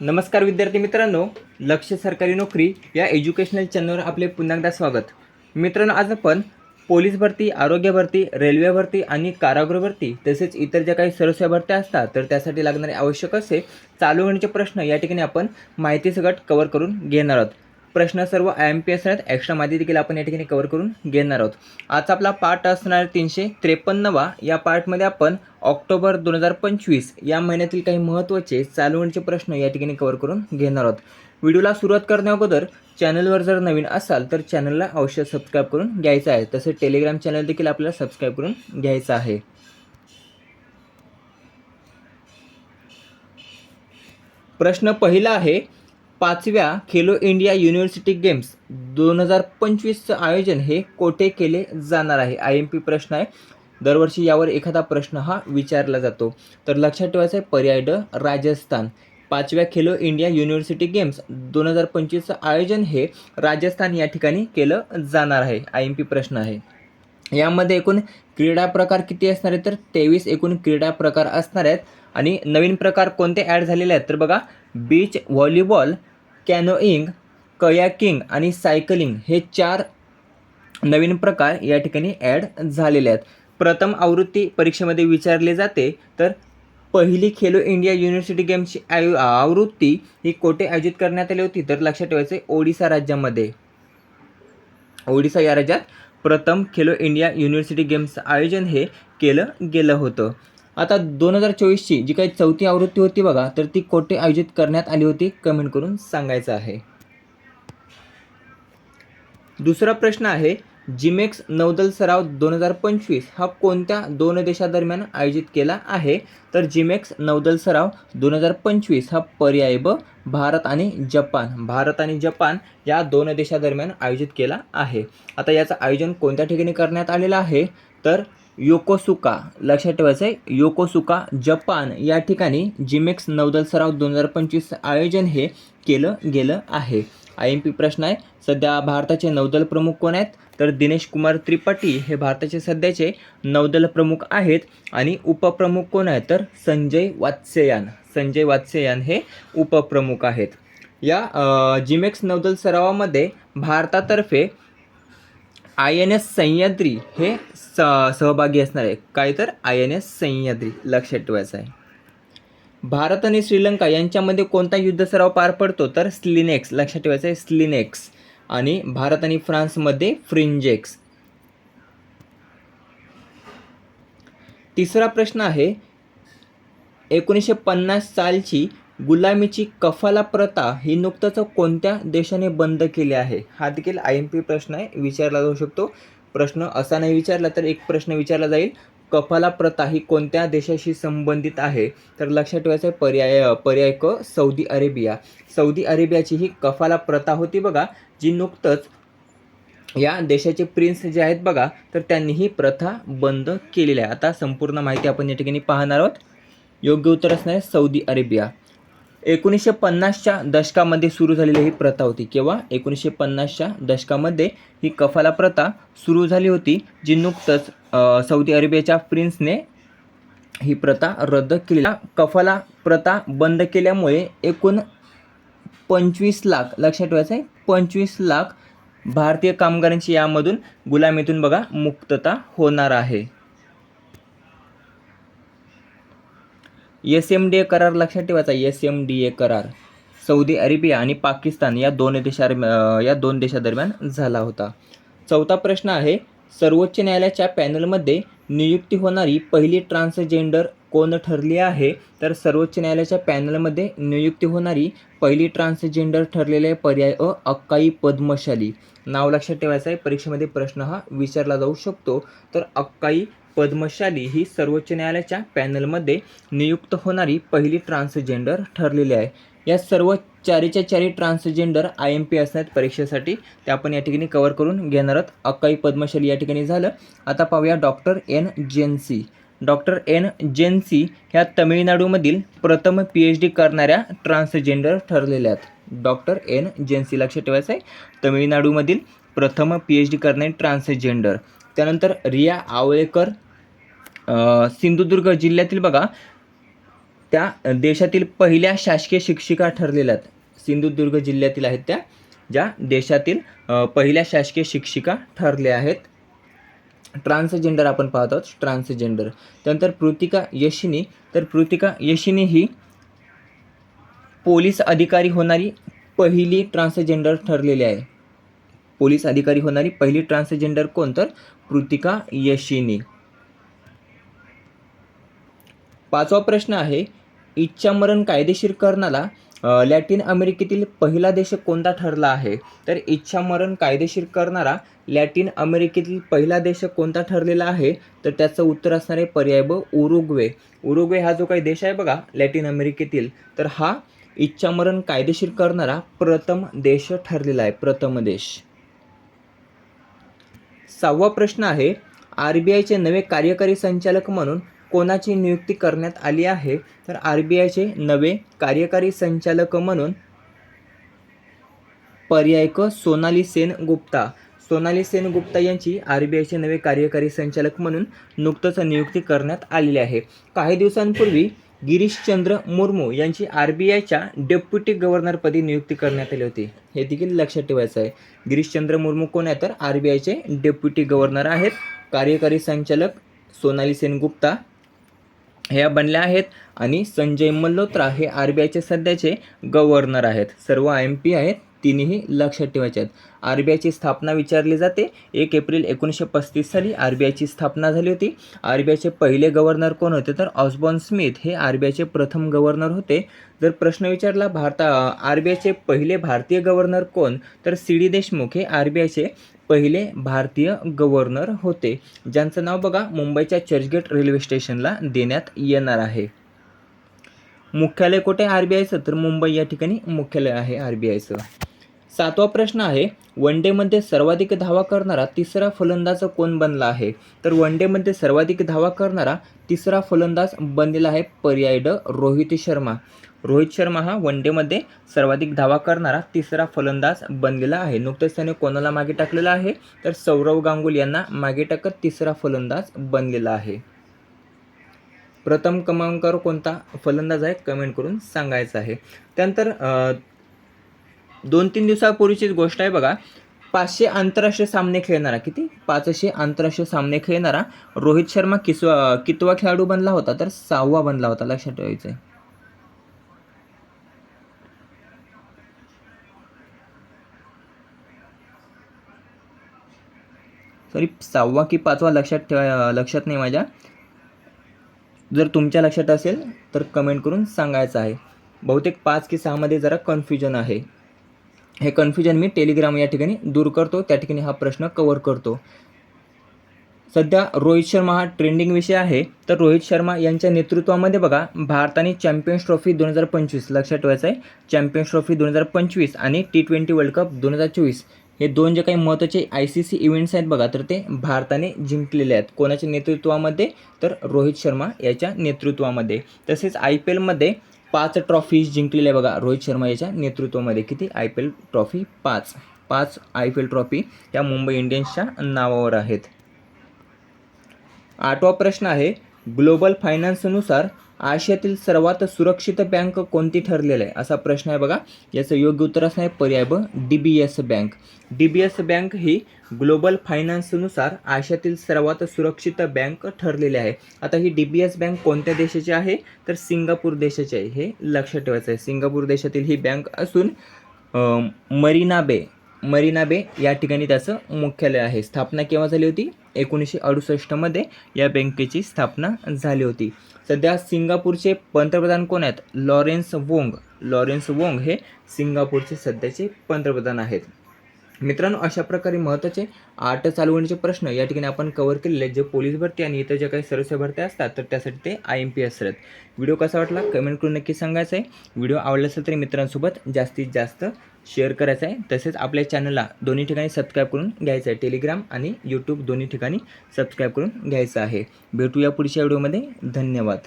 नमस्कार विद्यार्थी मित्रांनो लक्ष सरकारी नोकरी या एज्युकेशनल चॅनलवर आपले पुन्हा एकदा स्वागत. मित्रांनो आज आपण पोलीस भरती आरोग्य भरती रेल्वे भरती आणि कारागृह भरती तसेच इतर ज्या काही सर्वसेवा भरत्या असतात तर त्यासाठी लागणारे आवश्यक असे चालू होण्याचे प्रश्न या ठिकाणी आपण माहिती कवर कव्हर करून घेणार आहोत. प्रश्न सर्व आय एम पी एस आहेत. एक्स्ट्रा माहिती देखील आपण या ठिकाणी कवर करून घेणार आहोत. आजचा आपला पार्ट असणार तीनशे त्रेपन्नवा. या पार्टमध्ये आपण ऑक्टोबर दोन हजार पंचवीस या महिन्यातील काही महत्त्वाचे चालवणीचे प्रश्न या ठिकाणी कवर करून घेणार आहोत. व्हिडिओला सुरुवात करण्याअगोदर चॅनलवर जर नवीन असाल तर चॅनलला अवश्य सबस्क्राईब करून घ्यायचं आहे. तसेच टेलिग्राम चॅनल देखील आपल्याला सबस्क्राईब करून घ्यायचं आहे. प्रश्न पहिला आहे पाचव्या खेलो इंडिया युनिव्हर्सिटी गेम्स दोन हजार पंचवीसचं आयोजन हे कोठे केले जाणार आहे? आय एम पी प्रश्न आहे. दरवर्षी यावर एखादा प्रश्न हा विचारला जातो. तर लक्षात ठेवायचं आहे पर्याय ड राजस्थान. पाचव्या खेलो इंडिया युनिव्हर्सिटी गेम्स दोन हजार पंचवीसचं आयोजन हे राजस्थान या ठिकाणी केलं जाणार आहे. आय एम पी प्रश्न आहे. यामध्ये एकूण क्रीडा प्रकार किती असणार आहेत? तर तेवीस एकूण क्रीडा प्रकार असणार आहेत. आणि नवीन प्रकार कोणते ॲड झालेले आहेत? तर बघा बीच व्हॉलीबॉल कॅनोईंग कयाकिंग आणि सायकलिंग हे चार नवीन प्रकार या ठिकाणी ॲड झालेले आहेत. प्रथम आवृत्ती परीक्षेमध्ये विचारले जाते तर पहिली खेलो इंडिया युनिव्हर्सिटी गेम्सची आयु आवृत्ती ही कोठे आयोजित करण्यात आली होती? तर लक्षात ठेवायचं ओडिसा राज्यामध्ये. ओडिसा या राज्यात प्रथम खेलो इंडिया युनिव्हर्सिटी गेम्सचं आयोजन हे केलं गेलं होतं. आता दोन हजार चोवीसची जी काही चौथी आवृत्ती होती बघा तर ती कोठे आयोजित करण्यात आली होती कमेंट करून सांगायचं आहे. दुसरा प्रश्न आहे जिमेक्स नौदल सराव दोन हजार पंचवीस हा कोणत्या दोन देशादरम्यान आयोजित केला आहे? तर जिमेक्स नौदल सराव दोन हजार पंचवीस हा पर्याय ब भारत आणि जपान. भारत आणि जपान या दोन देशादरम्यान आयोजित केला आहे. आता याचं आयोजन कोणत्या ठिकाणी करण्यात आलेलं आहे? तर योकोसुका लक्षात ठेवायचं आहे योकोसुका जपान या ठिकाणी जिमेक्स नौदल सराव दोन हजार पंचवीस आयोजन हे केलं गेलं आहे. आय एम पी प्रश्न आहे सध्या भारताचे नौदल प्रमुख कोण आहेत? तर दिनेश कुमार त्रिपाठी हे भारताचे सध्याचे नौदल प्रमुख आहेत आणि उपप्रमुख कोण आहेत? तर संजय वात्स्ययान संजय वात्स्ययान हे उपप्रमुख आहेत. या जिमेक्स नौदल सरावामध्ये भारतातर्फे आय एन एस सह्याद्री हे स सहभागी असणार आहे काय तर आय एन एस सह्याद्री लक्षात ठेवायचं आहे. भारत आणि श्रीलंका यांच्यामध्ये कोणता युद्ध सराव पार पडतो? तर स्लिनेक्स लक्षात ठेवायचं आहे स्लिनेक्स. आणि भारत आणि फ्रान्समध्ये फ्रिंजेक्स. तिसरा प्रश्न आहे एकोणीसशे पन्नास सालची गुलामीची कफाला प्रथा ही नुकतंच कोणत्या देशाने बंद केली आहे? हा देखील आय एम पी प्रश्न आहे विचारला जाऊ शकतो. प्रश्न असा नाही विचारला तर एक प्रश्न विचारला जाईल. कफाला प्रथा ही कोणत्या देशाशी संबंधित आहे? तर लक्षात ठेवायचं आहे पर्याय पर्याय क सौदी अरेबिया. सौदी अरेबियाची ही कफाला प्रथा होती बघा जी नुकतंच या देशाचे प्रिन्स जे आहेत बघा तर त्यांनी ही प्रथा बंद केलेली आहे. आता संपूर्ण माहिती आपण या ठिकाणी पाहणार आहोत. योग्य उत्तर असणार आहे सौदी अरेबिया. एकोणीसशे पन्नासच्या दशकामध्ये सुरू झालेली ही प्रथा होती किंवा एकोणीसशे पन्नासच्या दशकामध्ये ही कफाला प्रथा सुरू झाली होती जी नुकतंच सौदी अरेबियाच्या प्रिन्सने ही प्रथा रद्द केली. कफाला प्रथा बंद केल्यामुळे एकूण पंचवीस लाख लक्षात ठेवायचं आहे पंचवीस लाख भारतीय कामगारांची यामधून गुलामीतून बघा मुक्तता होणार आहे. एस एम डी ए करार लक्षात ठेवायचा. एस एम डी ए करार. सौदी अरेबिया आणि पाकिस्तान या दोन देशा या दोन देशादरम्यान झाला होता. चौथा प्रश्न आहे सर्वोच्च न्यायालयाच्या पॅनलमध्ये नियुक्ती होणारी पहिली ट्रान्सजेंडर कोण ठरली आहे? तर सर्वोच्च न्यायालयाच्या पॅनलमध्ये नियुक्ती होणारी पहिली ट्रान्सजेंडर ठरलेले पर्याय अ अक्काई पद्मशाली. नाव लक्षात ठेवायचं आहे परीक्षेमध्ये प्रश्न हा विचारला जाऊ शकतो. तर अक्काई पद्मशाली ही सर्वोच्च न्यायालयाच्या पॅनलमध्ये नियुक्त होणारी पहिली ट्रान्सजेंडर ठरलेली आहे. या सर्व चारीच्या चारी ट्रान्सजेंडर आय एम पी असण्यात परीक्षेसाठी ते आपण या ठिकाणी कवर करून घेणार आहोत. अक्काई पद्मशाली या ठिकाणी झालं. आता पाहूया doctor N Jency. Doctor N Jency ह्या तमिळनाडूमधील प्रथम पी एच डी करणाऱ्या ट्रान्सजेंडर ठरलेल्या आहेत. डॉक्टर एन जेन्सी लक्षात ठेवायचं आहे तमिळनाडूमधील प्रथम पी एच डी करणारी ट्रान्सजेंडर. त्यानंतर रिया आवळेकर सिंधुदुर्ग जिल्ह्यातील बघा त्या देशातील पहिल्या शासकीय शिक्षिका ठरलेल्या आहेत. सिंधुदुर्ग जिल्ह्यातील आहेत त्या ज्या देशातील पहिल्या शासकीय शिक्षिका ठरल्या आहेत. ट्रान्सजेंडर आपण पाहत आहोत ट्रान्सजेंडर त्यानंतर कृतिका यशिनी तर कृतिका यशिनी ही पोलीस अधिकारी होणारी पहिली ट्रान्सजेंडर ठरलेली आहे. पोलीस अधिकारी होणारी पहिली ट्रान्सजेंडर कोण? तर कृतिका यशिनी. पाचवा प्रश्न आहे इच्छामरण कायदेशीर करणारा लॅटिन अमेरिकेतील पहिला देश कोणता ठरला आहे? तर इच्छामरण कायदेशीर करणारा लॅटिन अमेरिकेतील पहिला देश कोणता ठरलेला आहे? तर त्याचं उत्तर असणार आहे पर्याय ब उरुग्वे. उरुग्वे हा जो काही देश आहे बघा लॅटिन अमेरिकेतील तर हा इच्छामरण कायदेशीर करणारा प्रथम देश ठरलेला आहे प्रथम देश. सहावा प्रश्न आहे आर बी आयचे नवे कार्यकारी संचालक म्हणून कोणाची नियुक्ती करण्यात आली आहे तर आर बी आयचे नवे कार्यकारी संचालक म्हणून पर्यायक सोनाली सेन गुप्ता सोनाली सेन गुप्ता यांची आर बी आयचे नवे कार्यकारी संचालक म्हणून नुकतंच नियुक्ती करण्यात आलेली आहे. काही दिवसांपूर्वी गिरीशचंद्र मुर्मू यांची आर बी आयच्या डेप्युटी गव्हर्नरपदी नियुक्ती करण्यात आली होती. हे देखील लक्षात ठेवायचं आहे. गिरीशचंद्र मुर्मू कोण आहे? तर आर बी आयचे डेप्युटी गव्हर्नर आहेत. कार्यकारी संचालक सोनाली सेन गुप्ता ह्या बनल्या आहेत आणि संजय मल्होत्रा हे आर बी आयचे सध्याचे गव्हर्नर आहेत. सर्व आय एम पी आहेत. तिन्ही लक्षात ठेवायचे आहेत. आर बी आयची स्थापना विचारली जाते. एक एप्रिल एकोणीसशे पस्तीस साली आर बी आयची स्थापना झाली होती. आर बी आयचे पहिले गव्हर्नर कोण होते? तर ऑस्बॉन स्मिथ हे आर बी आयचे प्रथम गव्हर्नर होते. जर प्रश्न विचारला भारता आर बी आयचे पहिले भारतीय गव्हर्नर कोण? तर सी डी देशमुख हे आर बी आयचे पहिले भारतीय गव्हर्नर होते. ज्यांचं नाव बघा मुंबईच्या चर्चगेट रेल्वे स्टेशनला देण्यात येणार आहे. मुख्यालय कुठे? आर बी आयचं तर मुंबई या ठिकाणी मुख्यालय आहे आर बी आयचं सातवा प्रश्न आहे वन डेमध्ये सर्वाधिक धावा करणारा तिसरा फलंदाज कोण बनला आहे? तर वन डेमध्ये सर्वाधिक धावा करणारा तिसरा फलंदाज बनलेला आहे पर्याय ड रोहित शर्मा. रोहित शर्मा हा वन डेमध्ये सर्वाधिक धावा करणारा तिसरा फलंदाज बनलेला आहे. नुकतंच त्याने कोणाला मागे टाकलेला आहे? तर सौरव गांगुल यांना मागे टाकत तिसरा फलंदाज बनलेला आहे. प्रथम क्रमांकावर कोणता फलंदाज आहे? कमेंट करून सांगायचं आहे. त्यानंतर दोन तीन दिवसापूर्वीचीच गोष्ट आहे बघा. पाचशे आंतरराष्ट्रीय सामने खेळणारा किती? पाचशे आंतरराष्ट्रीय सामने खेळणारा रोहित शर्मा किसवा कितवा खेळाडू बनला होता? तर सहावा बनला होता लक्षात ठेवायचं आहे सॉरी सहावा की पाचवा लक्षात ठेवा लक्षात नाही माझ्या. जर तुमच्या लक्षात असेल तर कमेंट करून सांगायचं आहे. बहुतेक पाच की सहामध्ये जरा कन्फ्युजन आहे. हे कन्फ्युजन मी टेलिग्राम या ठिकाणी दूर करतो. त्या ठिकाणी हा प्रश्न कवर करतो. सध्या रोहित शर्मा हा ट्रेंडिंग विषय आहे. तर रोहित शर्मा यांच्या नेतृत्वामध्ये बघा भारताने चॅम्पियन्स ट्रॉफी दोन हजार पंचवीस लक्षात ठेवायचं आहे. चॅम्पियन्स ट्रॉफी दोन हजार पंचवीस आणि टी ट्वेंटी वर्ल्ड कप दोन हजार चोवीस हे दोन जे काही महत्त्वाचे आय सी सी इव्हेंट्स आहेत बघा तर ते भारताने जिंकलेले आहेत. कोणाच्या नेतृत्वामध्ये? तर रोहित शर्मा याच्या नेतृत्वामध्ये. तसेच आय पी एलमध्ये पाच ट्रॉफीज जिंकलेल्या बघा रोहित शर्मा याच्या नेतृत्वामध्ये. किती? आय पी एल ट्रॉफी पाच. पाच आय पी एल ट्रॉफी या मुंबई इंडियन्सच्या नावावर आहेत. आठवा प्रश्न आहे ग्लोबल फायनान्सनुसार आशियातील सर्वात सुरक्षित बँक कोणती ठरलेली आहे? असा प्रश्न आहे बघा. याचं योग्य उत्तर असं आहे पर्याय ब D B S bank. D B S bank ही ग्लोबल फायनान्सनुसार आशियातील सर्वात सुरक्षित बँक ठरलेली आहे. आता ही डी बी एस बँक कोणत्या देशाची आहे? तर सिंगापूर देशाची आहे. हे लक्षात ठेवायचं आहे. सिंगापूर देशातील ही बँक असून मरीना बे. मरीना बे या ठिकाणी त्याचं मुख्यालय आहे. स्थापना केव्हा झाली होती? एकोणीसशे अडुसष्टमध्ये या बँकेची स्थापना झाली होती. सध्या सिंगापूरचे पंतप्रधान कोण आहेत? Lawrence Wong. लॉरेन्स वोंग हे सिंगापूरचे सध्याचे पंतप्रधान आहेत. मित्रांनो अशा प्रकारे महत्त्वाचे आठ चालवणीचे प्रश्न या ठिकाणी आपण कव्हर केलेले जे पोलीस भरती आणि इतर ज्या काही सर्वस्व भरत्या असतात तर त्यासाठी ते आय एम पी असतात व्हिडिओ कसा वाटला? कमेंट करून नक्की सांगायचं आहे. व्हिडिओ आवडला असेल तरी मित्रांसोबत जास्तीत जास्त शेअर करायचं आहे. तसेच आपल्या चॅनलला दोन्ही ठिकाणी सबस्क्राईब करून घ्यायचं आहे. टेलिग्राम आणि यूट्यूब दोन्ही ठिकाणी सबस्क्राईब करून घ्यायचं आहे. भेटूया पुढच्या व्हिडिओमध्ये. धन्यवाद.